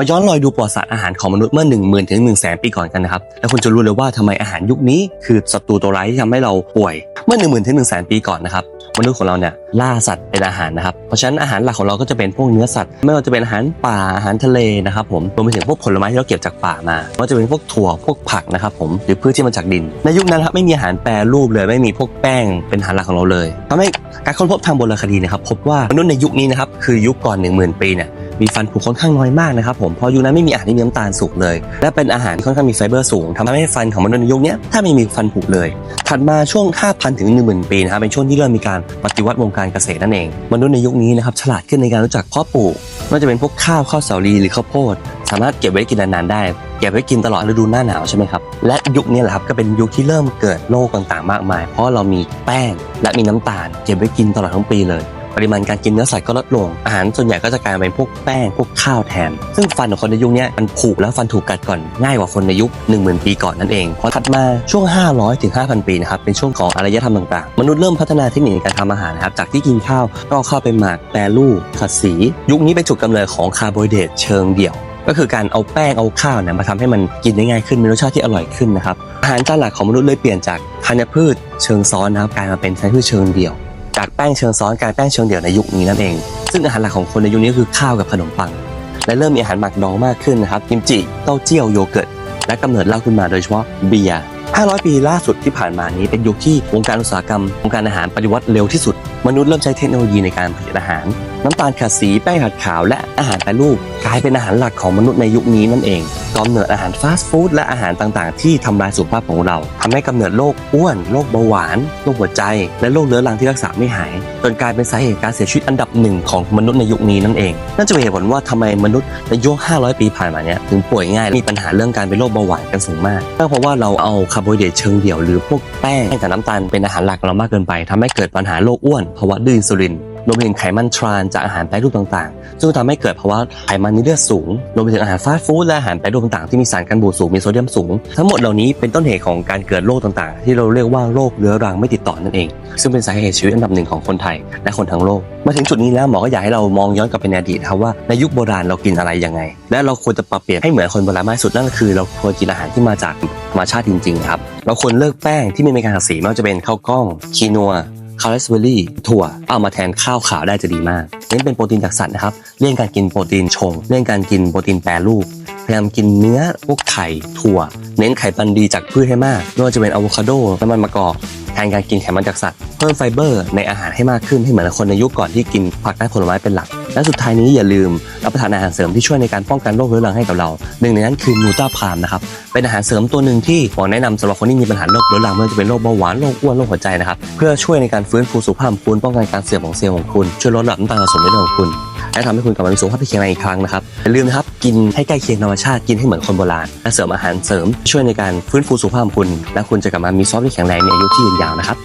มาย้อนรอยดูประวัติศาสตร์อาหารของมนุษย์เมื่อ 1 0,000ถึง1 0 0 0 0แสนปีก่อนกันนะครับ แล้วคุณจะรู้เลยว่าทำไมอาหารยุคนี้คือศัตรูตัวร้ายที่ทำให้เราป่วยเมื่อ 1 0,000ถึง1 0 0 0 0แสนปีก่อนนะครับมนุษย์ของเราเนี่ยล่าสัตว์เป็นอาหารนะครับ เพราะฉะนั้นอาหารหลักของเราก็จะเป็นพวกเนื้อสัตว์ ไม่ว่าจะเป็นอาหารป่าอาหารทะเลนะครับผมรวมไปถึงพวกผลไม้ที่เราเก็บจากป่ามาไม่ว่าจะเป็นพวกถั่วพวกผักนะครับผมหรือพืชที่มาจากดิน ในยุคนั้นครับไม่มีอาหารแปรรูปเลยไม่มีพวกแป้งเป็นอาหารหลักของเราเลยทำให้การค้นพบทางโบราณคดีนะครับพบว่ามนุษย์ในยุคนี้นะครับคือยุคก่อน 1 0,000 ปีเนี่ย มีฟันผุค่อนข้างน้อยมากนะครับผมเพราะยุคนั้นไม่มีอาหารที่มีน้ำตาลสูงเลย และเป็นอาหารที่ค่อนข้างมีไฟเบอร์สูงทำให้ฟันของมนุษย์ในยุคนี้ถ้าไม่มีฟันผุเลย ถัดมาช่วง 5,000 ถึง 10,000 ปีนะครับเป็นช่วงที่เริ่มมีการปฏิวัติวงการเกษตรนั่นเอง มนุษย์ในยุคนี้นะครับฉลาดขึ้นในการรู้จักเพาะปลูกไม่ว่าจะเป็นพวกข้าวข้าวสาลีหรือข้าวโพดสามารถเก็บไว้กินนานๆได้เก็บไว้กินตลอดฤดูหน้าหนาวใช่ไหมครับ และยุคนี้แหละครับก็เป็นยุคที่เริ่มเกิดโรคต่างๆมากมาย เพราะเรามีแป้งและมีน้ำตาล เก็บไว้กินตลอดทั้งปีเลย ปริมาณการกินเนื้อสัตว์ก็ลดลง อาหารส่วนใหญ่ก็จะกลายเป็นพวกแป้ง พวกข้าวแทน ซึ่งฟันของคนในยุคนี้มันผุแล้วฟันถูกกัดก่อนง่ายกว่าคนในยุค 10,000 ปีก่อนนั่นเองพอถัดมาช่วง 500 ถึง 5,000 ปีนะครับเป็นช่วงของอารยธรรมต่างๆ มนุษย์เริ่มพัฒนาเทคนิคในการทำอาหารนะครับจากที่กินข้าวก็เข้าวไปหมักแปรรูปขัดสี ยุคนี้เป็นจุดกำเนิดของคาร์โบไฮเดรตเชิงเดี่ยวก็คือการเอาแป้งเอาข้าวเนี่ยมาทำให้มันกินได้ง่ายขึ้นมีรสชาติที่อร่อยขึ้นนะครับอาหารจานหลักของมนุษย์เลยเปลี่ยนจากธัญพืชเชิงซ้อนนะครับกลายมาเป็นธัญพืชเชิงเดี่ยว จากแป้งเชิงซ้อนกลายแป้งเชิงเดี่ยวในยุคนี้นั่นเอง ซึ่งอาหารหลักของคนในยุคนี้คือข้าวกับขนมปัง และเริ่มมีอาหารหมักดองมากขึ้นนะครับกิมจิเต้าเจี้ยวโยเกิร์ตและกำเนิดเหล้าขึ้นมาโดยเฉพาะเบียร์ 500 ปีล่าสุดที่ผ่านมานี้เป็นยุคที่วงการอุตสาหกรรมวงการอาหารปฏิวัติเร็วที่สุด มนุษย์เริ่มใช้เทคโนโลยีในการผลิตอาหาร น้ำตาลขัดสีแป้งขัดขาว และอาหารแปรรูปกลายเป็นอาหารหลักของมนุษย์ในยุคนี้นั่นเองกำเนิดอาหารฟาสต์ฟู้ดและอาหารต่างๆ ที่ทำลายสุขภาพของเราทำให้กำเนิดโรคอ้วนโรคเบาหวานโรคหัวใจ และโรคเรื้อรังที่รักษาไม่หาย จนกลายเป็นสาเหตุการเสียชีวิตอันดับหนึ่งของมนุษย์ในยุคนี้นั่นเองนั่นจะเป็นเหตุผลว่าทำไมมนุษย์ในยุค 500 ปีผ่านมาเนี้ยถึงป่วยง่ายมีปัญหาเรื่องการเป็นโรคเบาหวานกันสูงมากก็เพราะว่าเราเอาคาร์โบไฮเดรตเชิงเดี่ยวหรือพวกแป้งแต่น้ำตาลเป็นอาหารหลักเรามากเกินไปทำให้เกิดปัญหาโรคอ้วนภาวะดื้ออินซูลิน รวมไปถึงไขมันทรานจากอาหารแปรรูปต่างๆ ซึ่งทำให้เกิดภาวะไขมันในเลือดสูง รวมไปถึงอาหารฟาสต์ฟู้ดและอาหารแปรรูปต่างๆ ที่มีสารกันบูดสูง มีโซเดียมสูง ทั้งหมดเหล่านี้เป็นต้นเหตุของการเกิดโรคต่างๆ ที่เราเรียกว่าโรคเรื้อรังไม่ติดต่อนั่นเอง ซึ่งเป็นสาเหตุชีวิตอันดับหนึ่งของคนไทยและคนทั้งโลก มาถึงจุดนี้แล้วหมอก็อยากให้เรามองย้อนกลับไปในอดีตครับว่าในยุคโบราณเรากินอะไรยังไง และเราควรจะปรับเปลี่ยนให้เหมือนคนโบราณมากที่สุดนั่นก็คือ เราควรกินอาหารที่มาจากธรรมชาติจริงๆครับเราควรเลิกแป้งที่ไม่มีการขัดสีไม่ว่าจะเป็นข้าวกล้อง คีนัว คาร์เรสเบอรี่ถั่วเอามาแทนข้าวขาวได้จะดีมากเน้นเป็นโปรตีนจากสัตว์นะครับเลี่ยงการกินโปรตีนชงเลี่ยงการกินโปรตีนแปรรูปพยายามกินเนื้อพวกไข่ถั่ว เน้นไขมันดีจากพืชให้มากไม่ว่าจะเป็นอะโวคาโดน้ำมันมะกอกแทนการกินไขมันจากสัตว์ เพิ่มไฟเบอร์ในอาหารให้มากขึ้นให้เหมือนคนในยุคก่อนที่กินผักและผลไม้เป็นหลัก และสุดท้ายนี้อย่าลืมรับประทานอาหารเสริมที่ช่วยในการป้องกันโรคเรื้อรังให้กับเรา หนึ่งในนั้นคือนูต้าพามนะครับ เป็นอาหารเสริมตัวหนึ่งที่หมอแนะนำสำหรับคนที่มีปัญหาโรคเรื้อรังไม่ว่าจะเป็นโรคเบาหวาน โรคอ้วน โรคหัวใจนะครับ เพื่อช่วยในการฟื้นฟูสุขภาพคุณ ป้องกันการเสื่อมของเซลล์ของคุณ ช่วยลดระดับน้ำตาลสะสมในเลือดของคุณ และทำให้คุณกลับมามีสุขภาพที่แข็งแรงอีกครั้งนะครับ อย่าลืมนะครับ กินให้ใกล้เคียงธรรมชาติ กินให้เหมือนคนโบราณ และเสริมอาหารเสริม ช่วยในการฟื้นฟูสุขภาพคุณ และคุณจะกลับมามีสุขภาพที่แข็งแรงในอายุที่ยืนยาวนะครับ